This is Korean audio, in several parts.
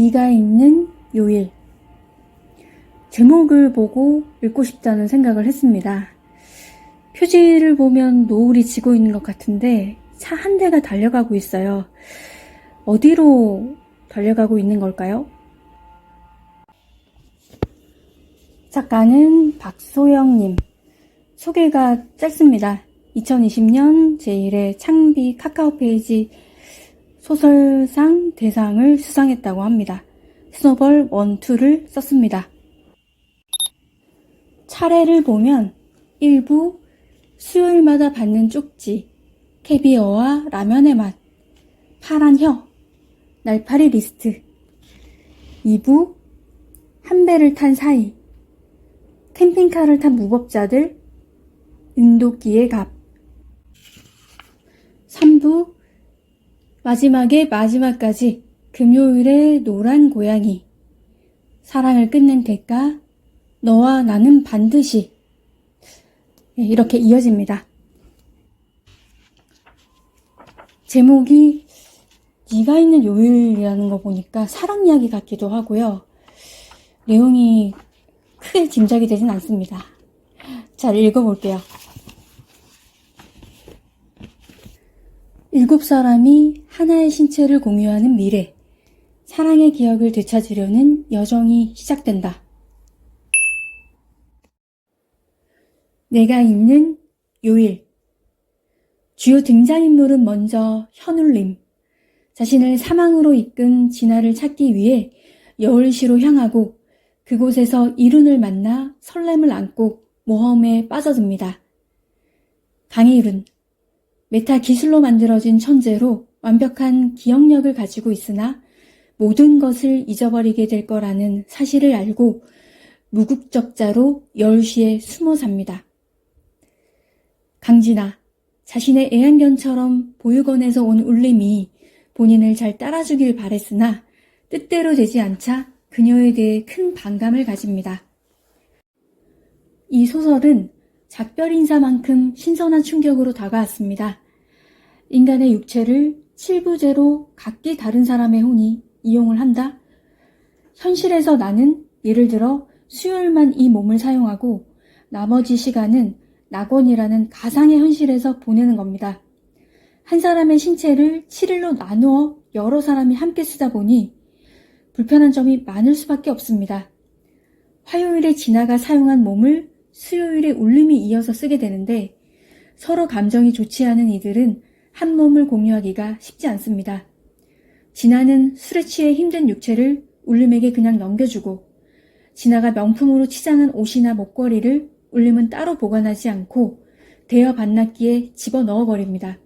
네가 있는 요일. 제목을 보고 읽고 싶다는 생각을 했습니다. 표지를 보면 노을이 지고 있는 것 같은데 차 한 대가 달려가고 있어요. 어디로 달려가고 있는 걸까요? 작가는 박소영님. 소개가 짧습니다. 2020년 제1회 창비 카카오 페이지 소설상 대상을 수상했다고 합니다. 스노벌 1, 2를 썼습니다. 차례를 보면 일부 수요일마다 받는 쪽지, 캐비어와 라면의 맛, 파란 혀, 날파리 리스트, 2부 한 배를 탄 사이, 캠핑카를 탄 무법자들, 은도끼의 갑, 3부 마지막에 마지막까지 금요일의 노란 고양이, 사랑을 끝낸 대가, 너와 나는 반드시 네, 이렇게 이어집니다. 제목이 네가 있는 요일이라는 거 보니까 사랑 이야기 같기도 하고요. 내용이 크게 짐작이 되진 않습니다. 잘 읽어볼게요. 일곱 사람이 하나의 신체를 공유하는 미래. 사랑의 기억을 되찾으려는 여정이 시작된다. 내가 있는 요일. 주요 등장인물은 먼저 현울림. 자신을 사망으로 이끈 진화를 찾기 위해 여울시로 향하고 그곳에서 이룬을 만나 설렘을 안고 모험에 빠져듭니다. 강희룬. 메타 기술로 만들어진 천재로 완벽한 기억력을 가지고 있으나 모든 것을 잊어버리게 될 거라는 사실을 알고 무국적자로 여울시에 숨어 삽니다. 강진아, 자신의 애완견처럼 보육원에서 온 울림이 본인을 잘 따라주길 바랬으나 뜻대로 되지 않자 그녀에 대해 큰 반감을 가집니다. 이 소설은 작별 인사만큼 신선한 충격으로 다가왔습니다. 인간의 육체를 칠부제로 각기 다른 사람의 혼이 이용을 한다? 현실에서 나는 예를 들어 수요일만 이 몸을 사용하고 나머지 시간은 낙원이라는 가상의 현실에서 보내는 겁니다. 한 사람의 신체를 7일로 나누어 여러 사람이 함께 쓰다 보니 불편한 점이 많을 수밖에 없습니다. 화요일에 진아가 사용한 몸을 수요일에 울림이 이어서 쓰게 되는데 서로 감정이 좋지 않은 이들은 한 몸을 공유하기가 쉽지 않습니다. 진아는 술에 취해 힘든 육체를 울림에게 그냥 넘겨주고 진아가 명품으로 치장한 옷이나 목걸이를 울림은 따로 보관하지 않고 대여 반납기에 집어 넣어 버립니다.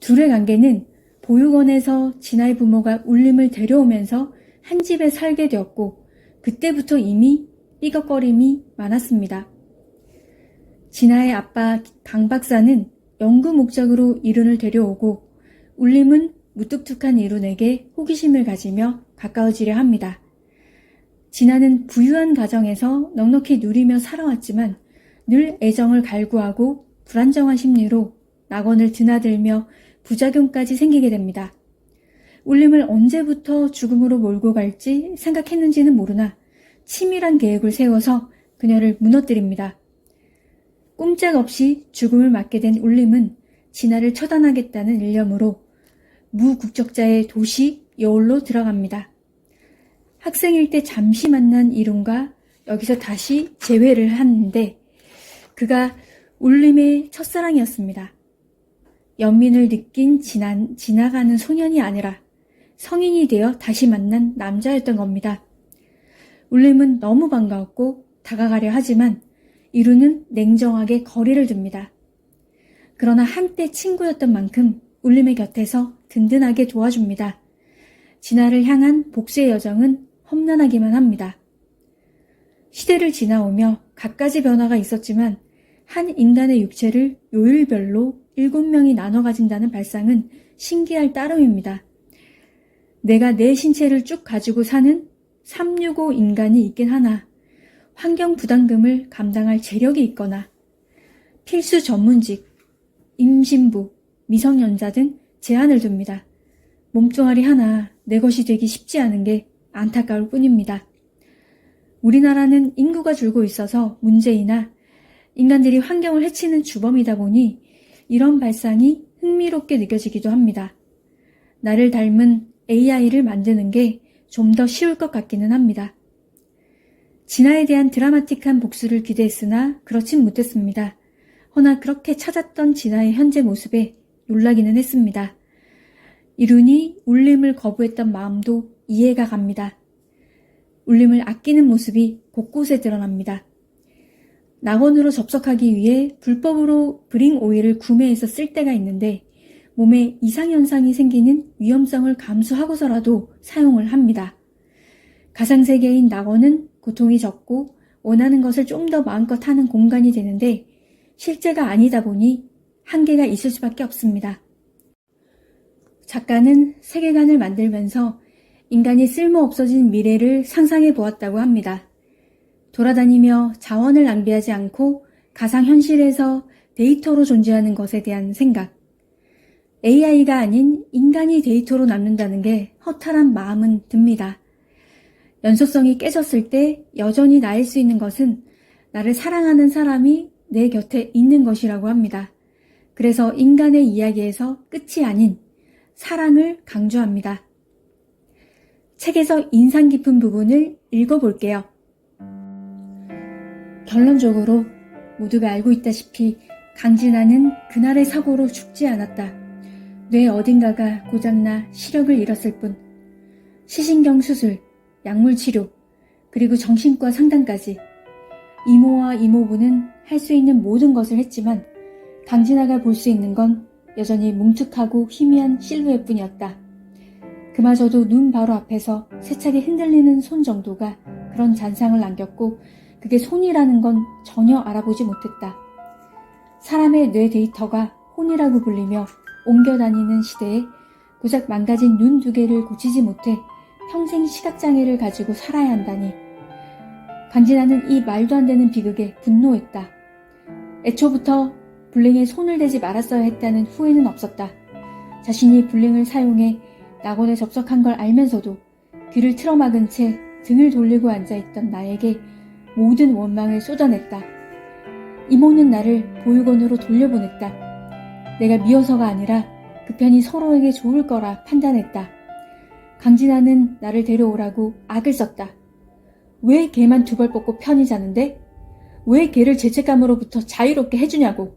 둘의 관계는 보육원에서 진아의 부모가 울림을 데려오면서 한 집에 살게 되었고 그때부터 이미 삐걱거림이 많았습니다. 진아의 아빠 강 박사는 연구 목적으로 이룬을 데려오고 울림은 무뚝뚝한 이룬에게 호기심을 가지며 가까워지려 합니다. 진아는 부유한 가정에서 넉넉히 누리며 살아왔지만 늘 애정을 갈구하고 불안정한 심리로 낙원을 드나들며 부작용까지 생기게 됩니다. 울림을 언제부터 죽음으로 몰고 갈지 생각했는지는 모르나 치밀한 계획을 세워서 그녀를 무너뜨립니다. 꼼짝없이 죽음을 맞게 된 울림은 진아를 처단하겠다는 일념으로 무국적자의 도시 여울로 들어갑니다. 학생일 때 잠시 만난 이룬과 여기서 다시 재회를 하는데 그가 울림의 첫사랑이었습니다. 연민을 느낀 지난, 지나가는 소년이 아니라 성인이 되어 다시 만난 남자였던 겁니다. 울림은 너무 반가웠고 다가가려 하지만 이루는 냉정하게 거리를 둡니다. 그러나 한때 친구였던 만큼 울림의 곁에서 든든하게 도와줍니다. 진아를 향한 복수의 여정은 험난하기만 합니다. 시대를 지나오며 갖가지 변화가 있었지만 한 인간의 육체를 요일별로 일곱 명이 나눠 가진다는 발상은 신기할 따름입니다. 내가 내 신체를 쭉 가지고 사는 365 인간이 있긴 하나 환경 부담금을 감당할 재력이 있거나 필수 전문직, 임신부, 미성년자 등 제한을 둡니다. 몸뚱아리 하나 내 것이 되기 쉽지 않은 게 안타까울 뿐입니다. 우리나라는 인구가 줄고 있어서 문제이나 인간들이 환경을 해치는 주범이다 보니 이런 발상이 흥미롭게 느껴지기도 합니다. 나를 닮은 AI를 만드는 게 좀 더 쉬울 것 같기는 합니다. 진화에 대한 드라마틱한 복수를 기대했으나 그렇진 못했습니다. 허나 그렇게 찾았던 진화의 현재 모습에 놀라기는 했습니다. 이루니 울림을 거부했던 마음도 이해가 갑니다. 울림을 아끼는 모습이 곳곳에 드러납니다. 낙원으로 접속하기 위해 불법으로 브링 오일을 구매해서 쓸 때가 있는데 몸에 이상현상이 생기는 위험성을 감수하고서라도 사용을 합니다. 가상세계인 낙원은 고통이 적고 원하는 것을 좀 더 마음껏 하는 공간이 되는데 실제가 아니다 보니 한계가 있을 수밖에 없습니다. 작가는 세계관을 만들면서 인간이 쓸모 없어진 미래를 상상해 보았다고 합니다. 돌아다니며 자원을 낭비하지 않고 가상현실에서 데이터로 존재하는 것에 대한 생각. AI가 아닌 인간이 데이터로 남는다는 게 허탈한 마음은 듭니다. 연속성이 깨졌을 때 여전히 나일 수 있는 것은 나를 사랑하는 사람이 내 곁에 있는 것이라고 합니다. 그래서 인간의 이야기에서 끝이 아닌 사랑을 강조합니다. 책에서 인상 깊은 부분을 읽어볼게요. 결론적으로 모두가 알고 있다시피 강진아는 그날의 사고로 죽지 않았다. 뇌 어딘가가 고장나 시력을 잃었을 뿐. 시신경 수술, 약물 치료, 그리고 정신과 상담까지 이모와 이모부는 할 수 있는 모든 것을 했지만 강진아가 볼 수 있는 건 여전히 뭉툭하고 희미한 실루엣 뿐이었다. 그마저도 눈 바로 앞에서 세차게 흔들리는 손 정도가 그런 잔상을 남겼고 그게 손이라는 건 전혀 알아보지 못했다. 사람의 뇌 데이터가 혼이라고 불리며 옮겨 다니는 시대에 고작 망가진 눈 두 개를 고치지 못해 평생 시각장애를 가지고 살아야 한다니. 강진아는 이 말도 안 되는 비극에 분노했다. 애초부터 블링에 손을 대지 말았어야 했다는 후회는 없었다. 자신이 블링을 사용해 낙원에 접속한 걸 알면서도 귀를 틀어막은 채 등을 돌리고 앉아있던 나에게 모든 원망을 쏟아냈다. 이모는 나를 보육원으로 돌려보냈다. 내가 미워서가 아니라 그 편이 서로에게 좋을 거라 판단했다. 강진아는 나를 데려오라고 악을 썼다. 왜 걔만 두 벌 뽑고 편히 자는데? 왜 걔를 죄책감으로부터 자유롭게 해주냐고.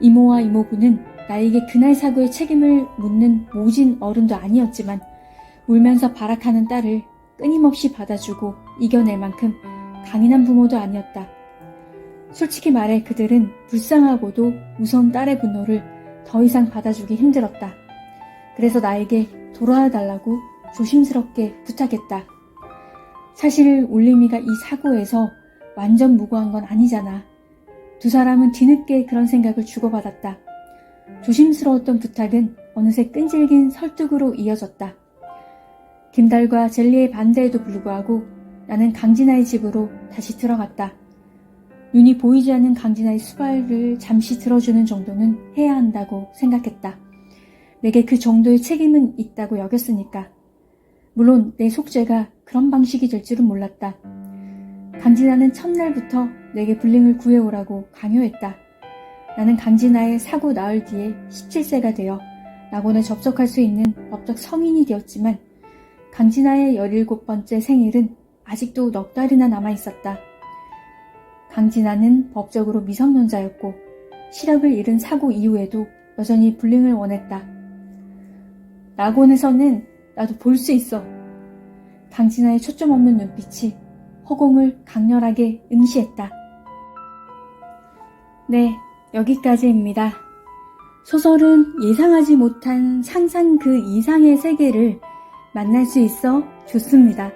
이모와 이모부는 나에게 그날 사고의 책임을 묻는 모진 어른도 아니었지만 울면서 발악하는 딸을 끊임없이 받아주고 이겨낼 만큼 강인한 부모도 아니었다. 솔직히 말해 그들은 불쌍하고도 무서운 딸의 분노를 더 이상 받아주기 힘들었다. 그래서 나에게 돌아와 달라고 조심스럽게 부탁했다. 사실 울림이가 이 사고에서 완전 무고한 건 아니잖아. 두 사람은 뒤늦게 그런 생각을 주고받았다. 조심스러웠던 부탁은 어느새 끈질긴 설득으로 이어졌다. 김달과 젤리의 반대에도 불구하고 나는 강진아의 집으로 다시 들어갔다. 눈이 보이지 않는 강진아의 수발을 잠시 들어주는 정도는 해야 한다고 생각했다. 내게 그 정도의 책임은 있다고 여겼으니까. 물론 내 속죄가 그런 방식이 될 줄은 몰랐다. 강진아는 첫날부터 내게 블링을 구해오라고 강요했다. 나는 강진아의 사고 나흘 뒤에 17세가 되어 낙원에 접속할 수 있는 법적 성인이 되었지만 강진아의 17번째 생일은 아직도 넉 달이나 남아 있었다. 강진아는 법적으로 미성년자였고 시력을 잃은 사고 이후에도 여전히 불링을 원했다. 낙원에서는 나도 볼 수 있어. 강진아의 초점 없는 눈빛이 허공을 강렬하게 응시했다. 네, 여기까지입니다. 소설은 예상하지 못한 상상 그 이상의 세계를 만날 수 있어 좋습니다.